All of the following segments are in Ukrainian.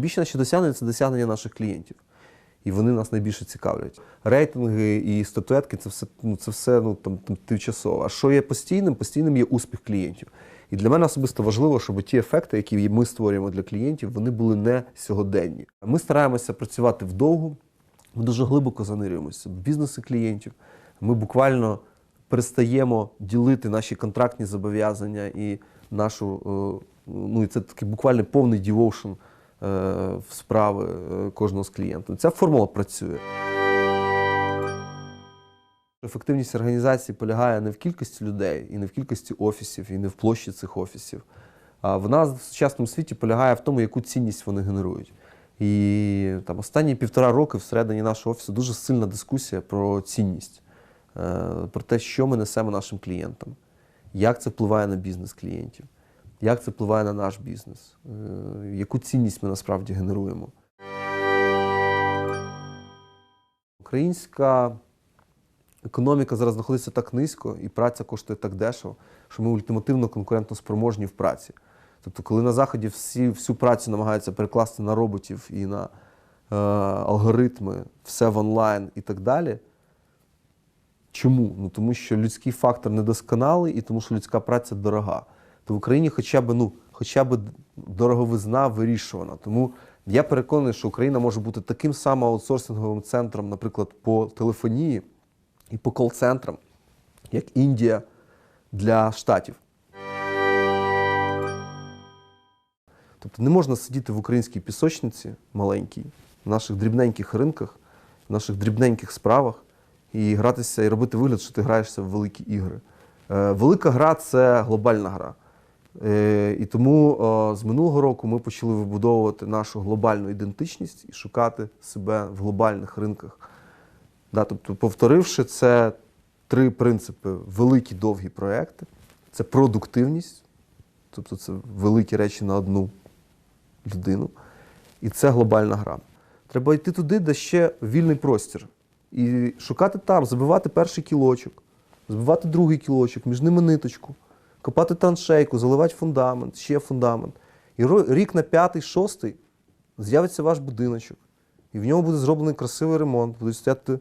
найбільші наші досягнення це досягнення наших клієнтів. І вони нас найбільше цікавлять. Рейтинги і статуетки це все, ну, це все ну, там, там, тимчасово. А що є постійним? Постійним є успіх клієнтів. І для мене особисто важливо, щоб ті ефекти, які ми створюємо для клієнтів, вони були не сьогоденні. Ми стараємося працювати вдовго, ми дуже глибоко занирюємося в бізнеси клієнтів. Ми буквально перестаємо ділити наші контрактні зобов'язання і нашу, е, ну і це такий буквально повний дівоушн е, в справи е, кожного з клієнтів. Ця формула працює. Ефективність організації полягає не в кількості людей, і не в кількості офісів, і не в площі цих офісів. А вона в сучасному світі полягає в тому, яку цінність вони генерують. І там останні півтора роки всередині нашого офісу дуже сильна дискусія про цінність, е, про те, що ми несемо нашим клієнтам, як це впливає на бізнес клієнтів, як це впливає на наш бізнес, е, яку цінність ми насправді генеруємо. Українська економіка зараз знаходиться так низько, і праця коштує так дешево, що ми ультимативно конкурентно спроможні в праці. Тобто, коли на Заході всі, всю працю намагаються перекласти на роботів і на е, алгоритми, все в онлайн і так далі. Чому? Ну, тому що людський фактор недосконалий і тому що людська праця дорога. То в Україні хоча б, ну, хоча б дороговизна вирішувана. Тому я переконаний, що Україна може бути таким самим аутсорсинговим центром, наприклад, по телефонії і по кол-центрам, як Індія для штатів. Тобто не можна сидіти в українській пісочниці маленькій, в наших дрібненьких ринках, в наших дрібненьких справах і гратися і робити вигляд, що ти граєшся в великі ігри. Е, Велика гра це глобальна гра. Е, І тому з минулого року ми почали вибудовувати нашу глобальну ідентичність і шукати себе в глобальних ринках. Тобто, повторивши це три принципи: великі довгі проекти, це продуктивність, тобто це великі речі на одну людину, і це глобальна гра. Треба йти туди, де ще вільний простір. І шукати там, забивати перший кілочок, забивати другий кілочок, між ними ниточку, копати траншейку, заливати фундамент, ще фундамент. І рік на п'ятий, шостий з'явиться ваш будиночок. І в ньому буде зроблений красивий ремонт, будуть стояти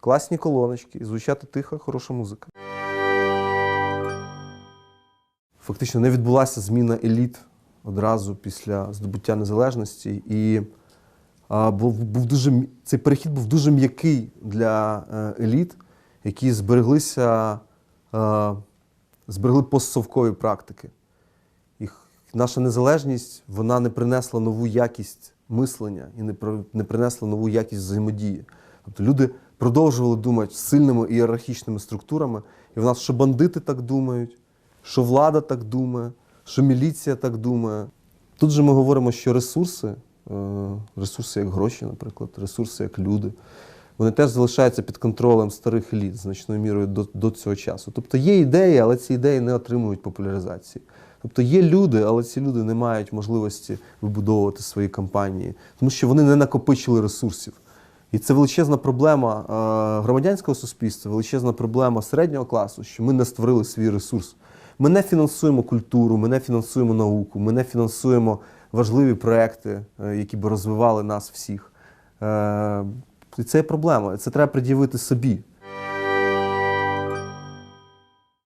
класні колоночки і звучати тиха, хороша музика. Фактично не відбулася зміна еліт одразу після здобуття незалежності. І а, був, був дуже, цей перехід був дуже м'який для е, еліт, які збереглися, е, зберегли постсовкові практики. І наша незалежність вона не принесла нову якість мислення і не, принесла нову якість взаємодії. Тобто люди продовжували думати сильними ієрархічними структурами, і в нас що бандити так думають, що влада так думає, що міліція так думає. Тут же ми говоримо, що ресурси, е, ресурси як гроші, наприклад, ресурси як люди, вони теж залишаються під контролем старих еліт значною мірою до, до цього часу. Тобто є ідеї, але ці ідеї не отримують популяризації. Тобто є люди, але ці люди не мають можливості вибудовувати свої кампанії, тому що вони не накопичили ресурсів. І це величезна проблема е, громадянського суспільства, величезна проблема середнього класу, що ми не створили свій ресурс. Ми не фінансуємо культуру, ми не фінансуємо науку, ми не фінансуємо важливі проекти, е, які б розвивали нас всіх. І це є проблема. Це треба пред'явити собі.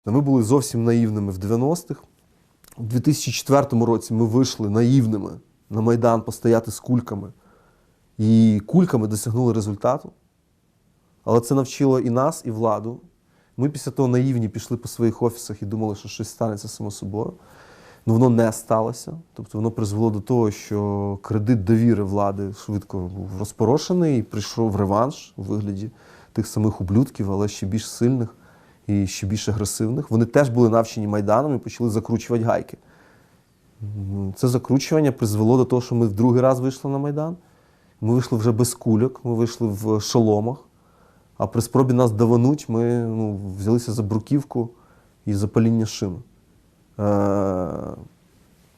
Ми були зовсім наївними в 90-х. У 2004 році ми вийшли наївними на Майдан постояти з кульками. І кульками досягнули результату. Але це навчило і нас, і владу. Ми після того наївні пішли по своїх офісах і думали, що щось станеться само собою. Ну воно не сталося. Тобто воно призвело до того, що кредит довіри влади швидко був розпорошений і прийшов реванш у вигляді тих самих ублюдків, але ще більш сильних і ще більш агресивних. Вони теж були навчені майданом і почали закручувати гайки. Це закручування призвело до того, що ми в другий раз вийшли на Майдан. Ми вийшли вже без кульок, ми вийшли в шоломах. А при спробі нас давануть, ми ну, взялися за бруківку і запаління шин. Е-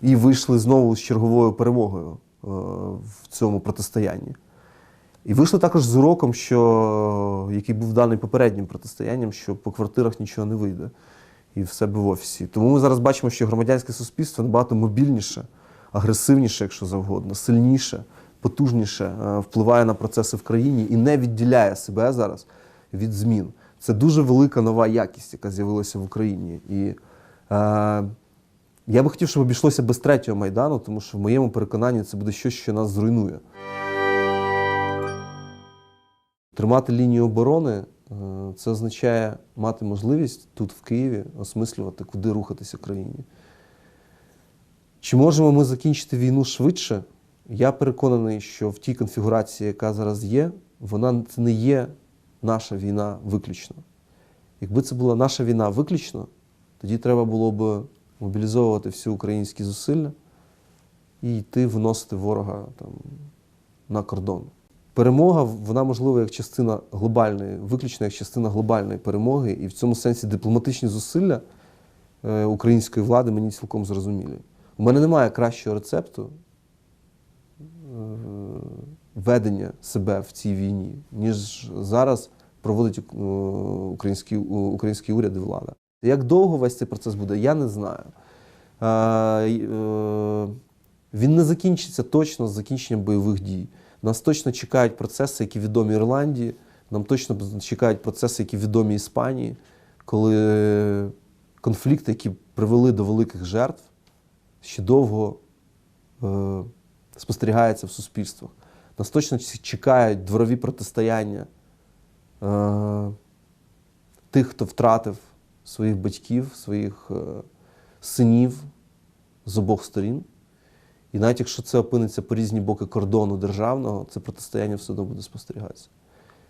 і вийшли знову з черговою перемогою е- в цьому протистоянні. І вийшли також з уроком, що, який був даний попереднім протистоянням, що по квартирах нічого не вийде і в себе в офісі. Тому ми зараз бачимо, що громадянське суспільство набагато мобільніше, агресивніше, якщо завгодно, сильніше, потужніше е, впливає на процеси в країні і не відділяє себе зараз від змін. Це дуже велика нова якість, яка з'явилася в Україні. І я би хотів, щоб обійшлося без третього майдану, тому що в моєму переконанні це буде щось, що нас зруйнує. Тримати лінію оборони е, це означає мати можливість тут, в Києві, осмислювати, куди рухатися країні. Чи можемо ми закінчити війну швидше? Я переконаний, що в тій конфігурації, яка зараз є, вона це не є наша війна виключно. Якби це була наша війна виключно, тоді треба було б мобілізовувати всі українські зусилля і йти виносити ворога там, на кордон. Перемога вона можлива як частина глобальної, виключно як частина глобальної перемоги, і в цьому сенсі дипломатичні зусилля е, української влади мені цілком зрозумілі. У мене немає кращого рецепту е, ведення себе в цій війні, ніж зараз проводить е, український, український уряд і влада. Як довго весь цей процес буде, я не знаю. Е, е, Він не закінчиться точно з закінченням бойових дій. Нас точно чекають процеси, які відомі Ірландії, нам точно чекають процеси, які відомі Іспанії, коли конфлікти, які привели до великих жертв, ще довго е, спостерігаються в суспільствах. Нас точно чекають дворові протистояння тих, хто втратив своїх батьків, своїх е, синів з обох сторін. І навіть якщо це опиниться по різні боки кордону державного, це протистояння все одно буде спостерігатися.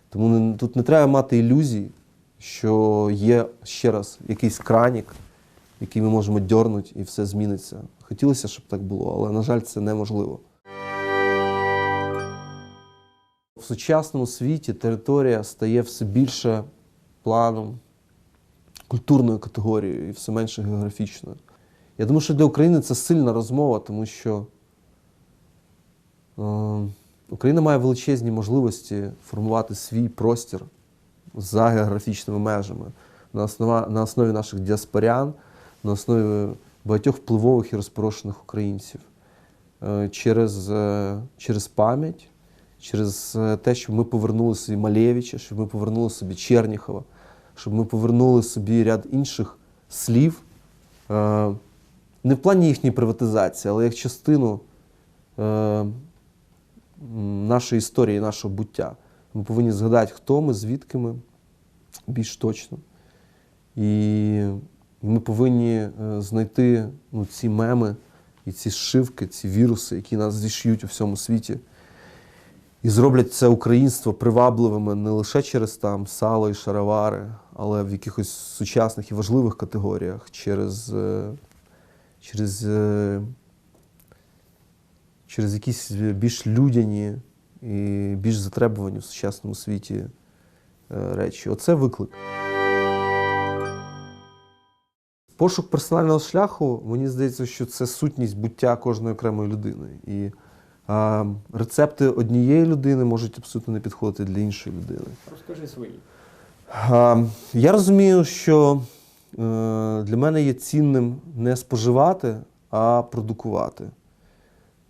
Тому тут не треба мати ілюзій, що є ще раз якийсь кранік, який ми можемо дьорнути, і все зміниться. Хотілося, щоб так було, але, на жаль, це неможливо. В сучасному світі територія стає все більше планом, культурною категорією і все менше географічною. Я думаю, що для України це сильна розмова, тому що е, Україна має величезні можливості формувати свій простір за географічними межами. На, основа, на основі наших діаспорян, на основі багатьох впливових і розпорошених українців. Е, через, е, через пам'ять, через е, те, щоб ми повернули собі Малєвича, щоб ми повернули собі Черніхова, щоб ми повернули собі ряд інших слів. Е, не в плані їхньої приватизації, але як частину е, нашої історії, нашого буття. Ми повинні згадати, хто ми, звідки ми більш точно. І ми повинні е, знайти ну, ці меми і ці зшивки, ці віруси, які нас зіш'ють у всьому світі. І зроблять це українство привабливими не лише через там сало і шаровари, але в якихось сучасних і важливих категоріях, через, е, через, е, через якісь більш людяні і більш затребувані в сучасному світі е, речі. Оце виклик. Пошук персонального шляху, мені здається, що це сутність буття кожної окремої людини. І а, рецепти однієї людини можуть абсолютно не підходити для іншої людини. Розкажи свої. А, Я розумію, що е, для мене є цінним не споживати, а продукувати.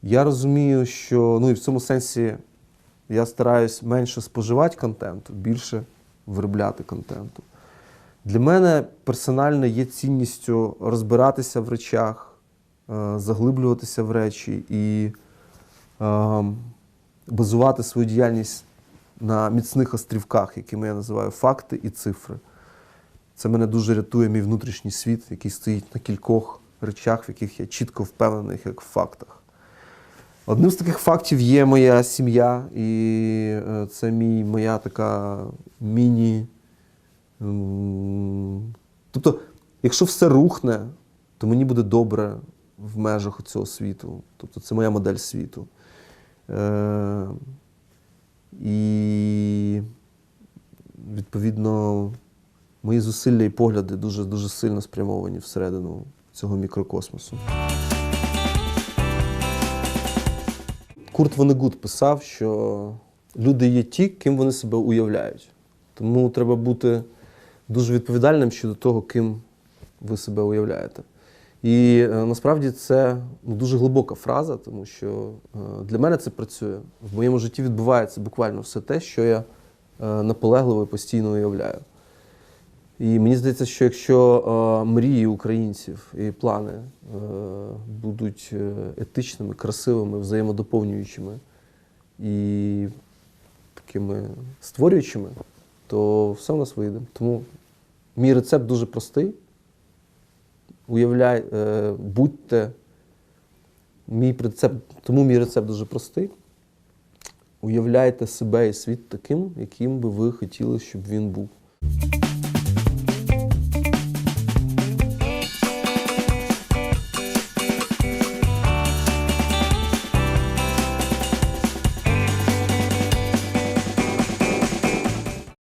Я розумію, що ну і в цьому сенсі я стараюсь менше споживати контенту, більше виробляти контенту. Для мене персонально є цінністю розбиратися в речах, е, заглиблюватися в речі і базувати свою діяльність на міцних острівках, якими я називаю факти і цифри. Це мене дуже рятує мій внутрішній світ, який стоїть на кількох речах, в яких я чітко впевнений, як в фактах. Одним з таких фактів є моя сім'я, і е, це мій, моя така міні. Тобто, якщо все рухне, то мені буде добре в межах цього світу. Тобто це моя модель світу. Е, і відповідно мої зусилля і погляди дуже, дуже сильно спрямовані всередину цього мікрокосмосу. Курт Вонегут писав, що люди є ті, ким вони себе уявляють. Тому треба бути дуже відповідальним щодо того, ким ви себе уявляєте. І е, насправді це ну, дуже глибока фраза, тому що е, для мене це працює. В моєму житті відбувається буквально все те, що я е, наполегливо і постійно уявляю. І мені здається, що якщо мрії українців і плани будуть етичними, красивими, взаємодоповнюючими і такими створюючими, то все у нас вийде. Тому мій рецепт дуже простий. Уявляй, е, будьте. Мій рецепт, тому мій рецепт дуже простий. Уявляйте себе і світ таким, яким би ви хотіли, щоб він був.